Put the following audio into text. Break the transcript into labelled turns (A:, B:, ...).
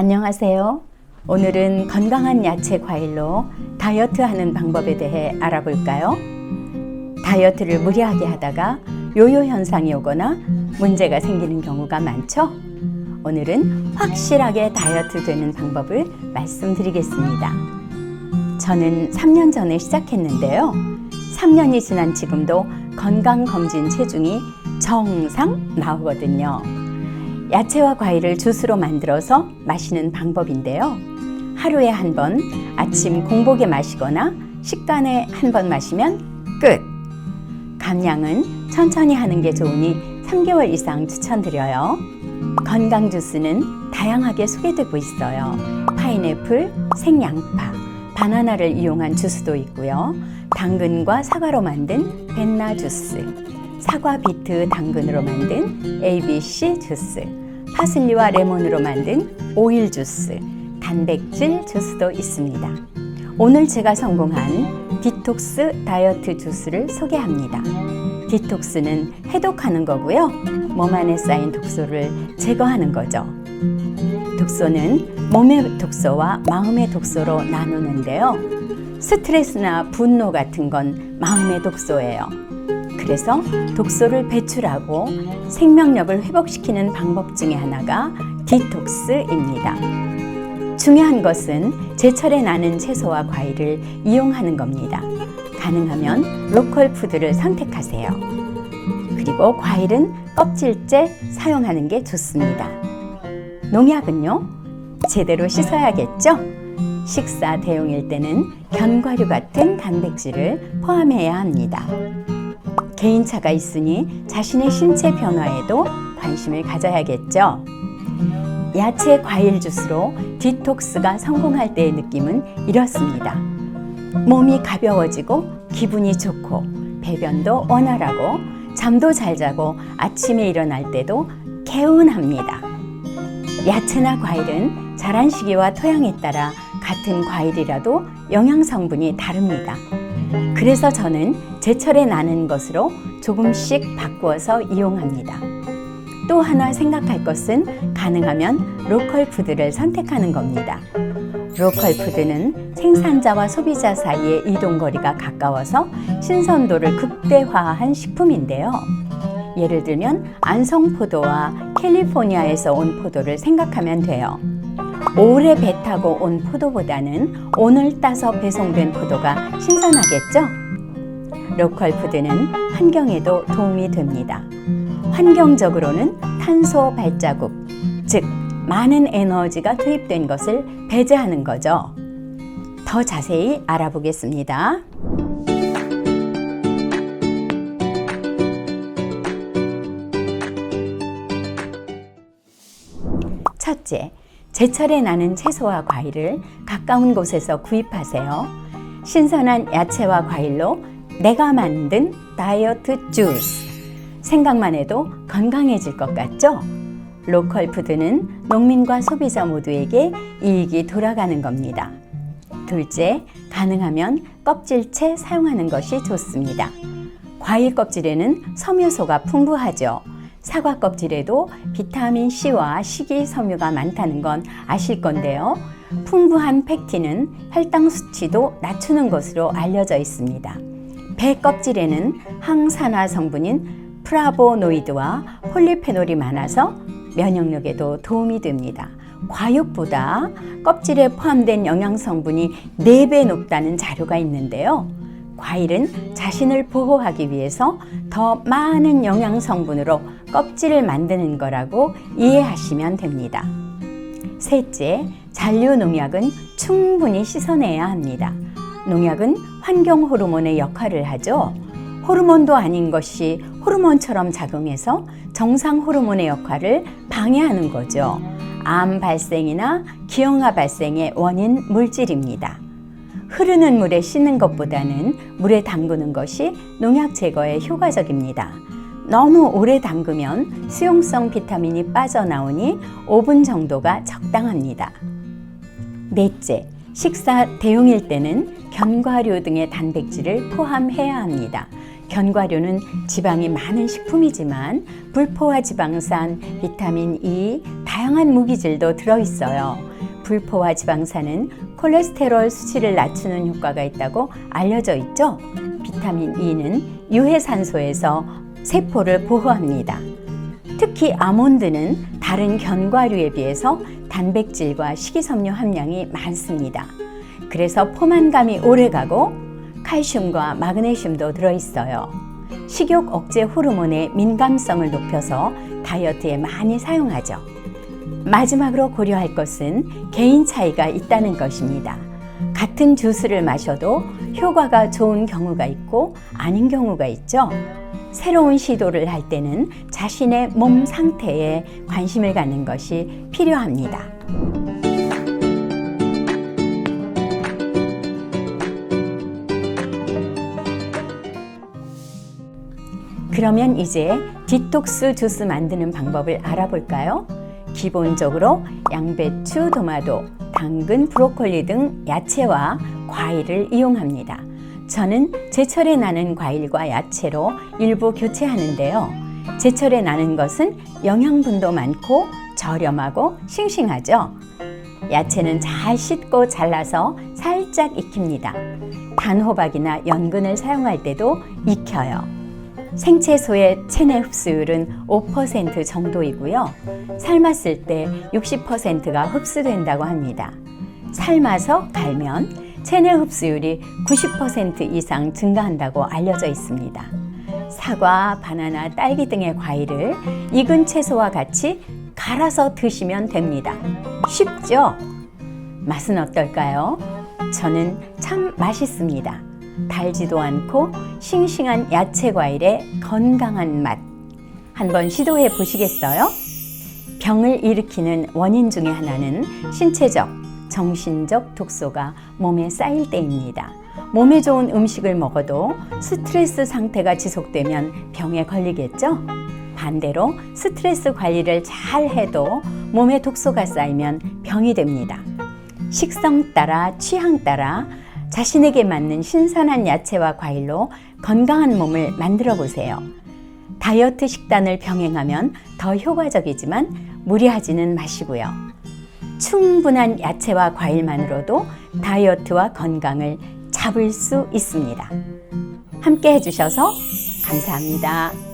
A: 안녕하세요. 오늘은 건강한 야채 과일로 다이어트 하는 방법에 대해 알아볼까요? 다이어트를 무리하게 하다가 요요 현상이 오거나 문제가 생기는 경우가 많죠? 오늘은 확실하게 다이어트 되는 방법을 말씀드리겠습니다. 저는 3년 전에 시작했는데요. 3년이 지난 지금도 건강검진 체중이 정상 나오거든요. 야채와 과일을 주스로 만들어서 마시는 방법인데요. 하루에 한 번 아침 공복에 마시거나 식단에 한 번 마시면 끝. 감량은 천천히 하는 게 좋으니 3개월 이상 추천드려요. 건강 주스는 다양하게 소개되고 있어요. 파인애플, 생양파, 바나나를 이용한 주스도 있고요. 당근과 사과로 만든 벤나 주스, 사과, 비트, 당근으로 만든 ABC 주스, 파슬리와 레몬으로 만든 오일 주스, 단백질 주스도 있습니다. 오늘 제가 성공한 디톡스 다이어트 주스를 소개합니다. 디톡스는 해독하는 거고요. 몸 안에 쌓인 독소를 제거하는 거죠. 독소는 몸의 독소와 마음의 독소로 나누는데요. 스트레스나 분노 같은 건 마음의 독소예요. 그래서 독소를 배출하고 생명력을 회복시키는 방법 중에 하나가 디톡스입니다. 중요한 것은 제철에 나는 채소와 과일을 이용하는 겁니다. 가능하면 로컬 푸드를 선택하세요. 그리고 과일은 껍질째 사용하는 게 좋습니다. 농약은요? 제대로 씻어야겠죠? 식사 대용일 때는 견과류 같은 단백질을 포함해야 합니다. 개인차가 있으니 자신의 신체 변화에도 관심을 가져야겠죠? 야채 과일 주스로 디톡스가 성공할 때의 느낌은 이렇습니다. 몸이 가벼워지고 기분이 좋고 배변도 원활하고 잠도 잘 자고 아침에 일어날 때도 개운합니다. 야채나 과일은 자란 시기와 토양에 따라 같은 과일이라도 영양 성분이 다릅니다. 그래서 저는 제철에 나는 것으로 조금씩 바꾸어서 이용합니다. 또 하나 생각할 것은 가능하면 로컬 푸드를 선택하는 겁니다. 로컬 푸드는 생산자와 소비자 사이의 이동거리가 가까워서 신선도를 극대화한 식품인데요. 예를 들면 안성포도와 캘리포니아에서 온 포도를 생각하면 돼요. 오래 배 타고 온 포도보다는 오늘 따서 배송된 포도가 신선하겠죠? 로컬 푸드는 환경에도 도움이 됩니다. 환경적으로는 탄소 발자국, 즉 많은 에너지가 투입된 것을 배제하는 거죠. 더 자세히 알아보겠습니다. 첫째, 제철에 나는 채소와 과일을 가까운 곳에서 구입하세요. 신선한 야채와 과일로 내가 만든 다이어트 주스. 생각만 해도 건강해질 것 같죠? 로컬 푸드는 농민과 소비자 모두에게 이익이 돌아가는 겁니다. 둘째, 가능하면 껍질채 사용하는 것이 좋습니다. 과일 껍질에는 섬유소가 풍부하죠. 사과 껍질에도 비타민 C와 식이섬유가 많다는 건 아실 건데요. 풍부한 팩틴은 혈당 수치도 낮추는 것으로 알려져 있습니다. 배 껍질에는 항산화 성분인 프라보노이드와 폴리페놀이 많아서 면역력에도 도움이 됩니다. 과육보다 껍질에 포함된 영양 성분이 4배 높다는 자료가 있는데요. 과일은 자신을 보호하기 위해서 더 많은 영양 성분으로 껍질을 만드는 거라고 이해하시면 됩니다. 셋째, 잔류 농약은 충분히 씻어내야 합니다. 농약은 환경 호르몬의 역할을 하죠. 호르몬도 아닌 것이 호르몬처럼 작용해서 정상 호르몬의 역할을 방해하는 거죠. 암 발생이나 기형아 발생의 원인 물질입니다. 흐르는 물에 씻는 것보다는 물에 담그는 것이 농약 제거에 효과적입니다. 너무 오래 담그면 수용성 비타민이 빠져나오니 5분 정도가 적당합니다. 넷째, 식사 대용일 때는 견과류 등의 단백질을 포함해야 합니다. 견과류는 지방이 많은 식품이지만 불포화 지방산, 비타민 E, 다양한 무기질도 들어있어요. 불포화 지방산은 콜레스테롤 수치를 낮추는 효과가 있다고 알려져 있죠. 비타민 E는 유해산소에서 세포를 보호합니다. 특히 아몬드는 다른 견과류에 비해서 단백질과 식이섬유 함량이 많습니다. 그래서 포만감이 오래가고 칼슘과 마그네슘도 들어있어요. 식욕 억제 호르몬의 민감성을 높여서 다이어트에 많이 사용하죠. 마지막으로 고려할 것은 개인 차이가 있다는 것입니다. 같은 주스를 마셔도 효과가 좋은 경우가 있고 아닌 경우가 있죠. 새로운 시도를 할 때는 자신의 몸 상태에 관심을 갖는 것이 필요합니다. 그러면 이제 디톡스 주스 만드는 방법을 알아볼까요? 기본적으로 양배추, 도마도, 당근, 브로콜리 등 야채와 과일을 이용합니다. 저는 제철에 나는 과일과 야채로 일부 교체하는데요. 제철에 나는 것은 영양분도 많고 저렴하고 싱싱하죠. 야채는 잘 씻고 잘라서 살짝 익힙니다. 단호박이나 연근을 사용할 때도 익혀요. 생채소의 체내 흡수율은 5% 정도이고요. 삶았을 때 60%가 흡수된다고 합니다. 삶아서 갈면 체내 흡수율이 90% 이상 증가한다고 알려져 있습니다. 사과, 바나나, 딸기 등의 과일을 익은 채소와 같이 갈아서 드시면 됩니다. 쉽죠? 맛은 어떨까요? 저는 참 맛있습니다. 달지도 않고 싱싱한 야채 과일의 건강한 맛. 한번 시도해 보시겠어요? 병을 일으키는 원인 중에 하나는 신체적, 정신적 독소가 몸에 쌓일 때입니다. 몸에 좋은 음식을 먹어도 스트레스 상태가 지속되면 병에 걸리겠죠? 반대로 스트레스 관리를 잘 해도 몸에 독소가 쌓이면 병이 됩니다. 식성 따라 취향 따라 자신에게 맞는 신선한 야채와 과일로 건강한 몸을 만들어 보세요. 다이어트 식단을 병행하면 더 효과적이지만 무리하지는 마시고요. 충분한 야채와 과일만으로도 다이어트와 건강을 잡을 수 있습니다. 함께 해주셔서 감사합니다.